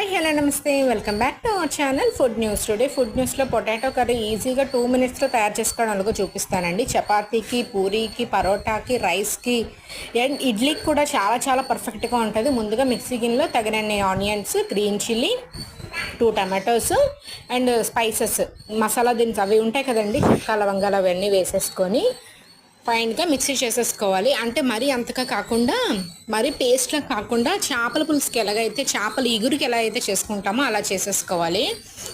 Hi hello నమస్తే. Welcome back to our channel food news today food న్యూస్లో potato curry ఈజీగా two మినిట్స్లో తయారు చేసుకోవడం అలాగో చూపిస్తానండి. చపాతీకి పూరీకి పరోటాకి రైస్కి అండ్ ఇడ్లీకి కూడా చాలా చాలా పర్ఫెక్ట్గా ఉంటుంది. ముందుగా మిక్సీ గిన్నెలో తగినన్ని onions green chilli two tomatoes and spices masala దినుసు అవి ఉంటాయి కదండి చెక్క లవంగాలు అవన్నీ వేసేసుకొని ఫైన్గా మిక్సీ చేసేసుకోవాలి. అంటే మరీ అంతగా కాకుండా మరీ పేస్ట్లా కాకుండా చేపల పులుసుకి ఎలాగైతే చేపల ఇగురికి ఎలా అయితే చేసుకుంటామో అలా చేసేసుకోవాలి.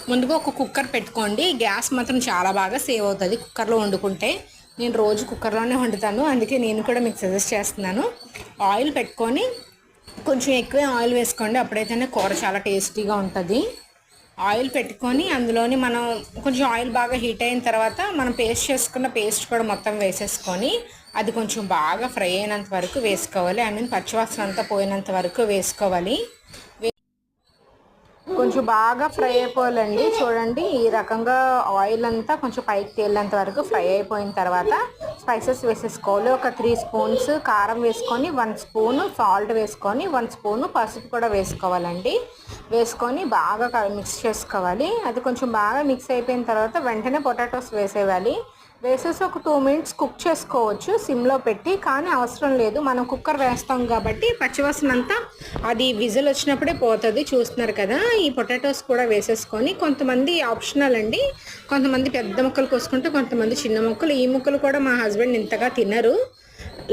ముందుగా ఒక కుక్కర్ పెట్టుకోండి. గ్యాస్ మాత్రం చాలా బాగా సేవ్ అవుతుంది కుక్కర్లో వండుకుంటే. నేను రోజు కుక్కర్లోనే వండుతాను. అందుకే నేను కూడా మీకు సజెస్ట్ చేస్తున్నాను. ఆయిల్ పెట్టుకొని కొంచెం ఎక్కువే ఆయిల్ వేసుకోండి. అప్పుడైతేనే కూర చాలా టేస్టీగా ఉంటుంది. ఆయిల్ పెట్టుకొని అందులోని మనం కొంచెం ఆయిల్ బాగా హీట్ అయిన తర్వాత మనం పేస్ట్ చేసుకున్న పేస్ట్ కూడా మొత్తం వేసేసుకొని అది కొంచెం బాగా ఫ్రై అయినంత వరకు వేసుకోవాలి. ఐ మీన్ పచ్చివాసన అంతా పోయినంత వరకు వేసుకోవాలి. కొంచెం బాగా ఫ్రై అయిపోవాలండి. చూడండి ఈ రకంగా ఆయిల్ అంతా కొంచెం పైకి తేలేంత వరకు ఫ్రై అయిపోయిన తర్వాత స్పైసెస్ వేసేసుకోవాలి. ఒక త్రీ స్పూన్స్ కారం వేసుకొని వన్ స్పూన్ సాల్ట్ వేసుకొని వన్ స్పూన్ పసుపు కూడా వేసుకోవాలండి. వేసుకొని బాగా మిక్స్ చేసుకోవాలి. అది కొంచెం బాగా మిక్స్ అయిపోయిన తర్వాత వెంటనే పొటాటోస్ వేసేయాలి. వేసేసి ఒక టూ మినిట్స్ కుక్ చేసుకోవచ్చు సిమ్లో పెట్టి కానీ అవసరం లేదు. మనం కుక్కర్ వేస్తాం కాబట్టి పచ్చివాసన అంతా అది విజిల్ వచ్చినప్పుడే పోతుంది. చూస్తున్నారు కదా ఈ పొటాటోస్ కూడా వేసేసుకొని కొంతమంది ఆప్షనల్ అండి. కొంతమంది పెద్ద ముక్కలు కోసుకుంటే కొంతమంది చిన్న ముక్కలు. ఈ ముక్కలు కూడా మా హస్బెండ్ ఇంతగా తినరు.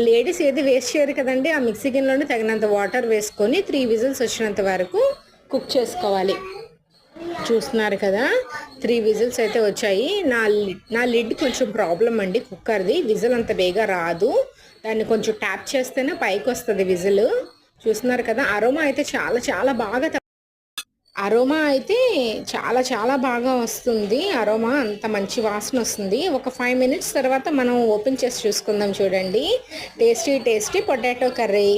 లేడీస్ ఏది వేస్ట్ చేయరు కదండి. ఆ మిక్సీ గిన్నెలోనే తగినంత వాటర్ వేసుకొని త్రీ విజిల్స్ వచ్చినంత వరకు కుక్ చేసుకోవాలి. చూస్తున్నారు కదా త్రీ విజిల్స్ అయితే వచ్చాయి. నా లిడ్ నా లిడ్ కొంచెం ప్రాబ్లం అండి కుక్కర్ది. విజిల్ అంత బేగా రాదు. దాన్ని కొంచెం ట్యాప్ చేస్తేనే పైకి వస్తుంది విజిల్. చూస్తున్నారు కదా అరోమా అయితే చాలా చాలా బాగా అరోమా అయితే చాలా చాలా బాగా వస్తుంది. అరోమా అంత మంచి వాసన వస్తుంది. ఒక ఫైవ్ మినిట్స్ తర్వాత మనం ఓపెన్ చేసి చూసుకుందాం చూడండి. Tasty tasty potato curry.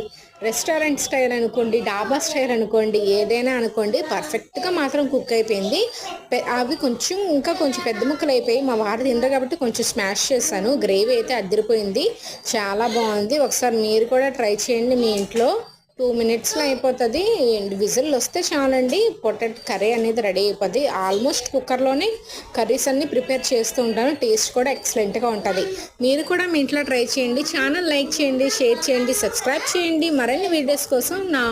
Restaurant style అనుకోండి డాబా స్టైల్ అనుకోండి ఏదైనా అనుకోండి పర్ఫెక్ట్గా మాత్రం కుక్ అయిపోయింది. పె- అవి కొంచెం ఇంకా కొంచెం పెద్ద ముక్కలు అయిపోయి మా వారు తిండ్రు కాబట్టి కొంచెం స్మాష్ చేశాను. గ్రేవీ అయితే అదిరిపోయింది. చాలా బాగుంది. ఒకసారి మీరు కూడా ట్రై చేయండి మీ ఇంట్లో. టూ మినిట్స్లో అయిపోతుంది. విజిల్ వస్తే చాలండి. పొటాటో కర్రీ అనేది రెడీ అయిపోతుంది ఆల్మోస్ట్ కుక్కర్లోనే కర్రీస్ అన్నీ ప్రిపేర్ చేస్తూ ఉంటాను. టేస్ట్ కూడా ఎక్సలెంట్గా ఉంటుంది. మీరు కూడా మీ ఇంట్లో ట్రై చేయండి. ఛానల్ లైక్ చేయండి షేర్ చేయండి సబ్స్క్రైబ్ చేయండి. మరిన్ని వీడియోస్ కోసం నా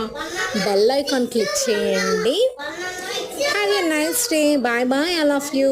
బెల్ ఐకాన్ క్లిక్ చేయండి. Have a nice day bye bye I love you